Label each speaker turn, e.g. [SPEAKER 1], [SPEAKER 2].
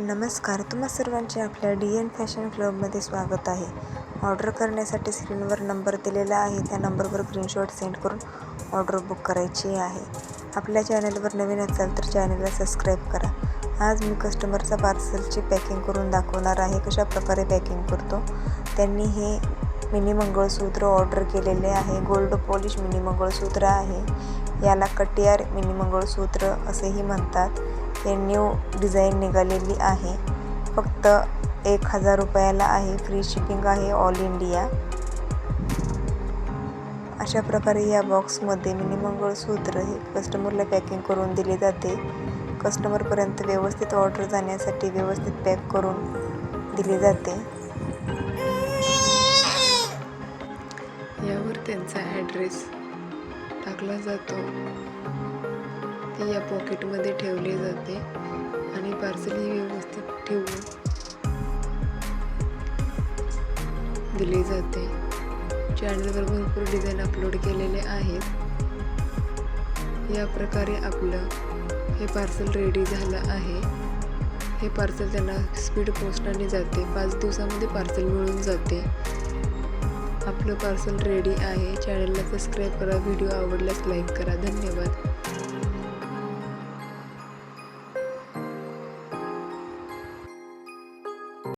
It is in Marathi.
[SPEAKER 1] नमस्कार तुम्हा सर्वांचे आपल्या डी एन फॅशन क्लबमध्ये स्वागत आहे. ऑर्डर करण्यासाठी स्क्रीनवर नंबर दिलेला आहे त्या नंबरवर स्क्रीनशॉट सेंड करून ऑर्डर बुक करायची आहे. आपल्या चॅनलवर नवीन असाल तर चॅनलला सबस्क्राईब करा. आज मी कस्टमरचा पार्सलची पॅकिंग करून दाखवणार आहे कशा प्रकारे पॅकिंग करतो. त्यांनी हे मिनी मंगळसूत्र ऑर्डर केलेले आहे. गोल्ड पॉलिश मिनी मंगळसूत्र आहे. याला कटियार मिनी मंगळसूत्र असेही म्हणतात. हे न्यू डिझाईन निघालेली आहे. फक्त एक हजार रुपयाला आहे. फ्री शिपिंग आहे. ऑल इंडिया अशा प्रकारे या बॉक्समध्ये मिनी मंगळसूत्र हे कस्टमरला पॅकिंग करून दिले जाते. कस्टमरपर्यंत व्यवस्थित ऑर्डर जाण्यासाठी व्यवस्थित पॅक करून दिले जाते.
[SPEAKER 2] यावर त्यांचा ॲड्रेस टाकला जातो. ती या पॉकेटमध्ये ठेवली जाते आणि पार्सल ही व्यवस्थित ठेवून दिली जाते. चॅनलवर भरपूर डिझाईन अपलोड केलेले आहेत. या प्रकारे आपलं हे पार्सल रेडी झालं आहे. हे पार्सल त्यांना स्पीड पोस्टाने जाते. पाच दिवसामध्ये पार्सल मिळून जाते. आपलं पार्सल रेडी आहे. चॅनलला सबस्क्राईब करा. व्हिडिओ आवडल्यास लाईक करा. धन्यवाद.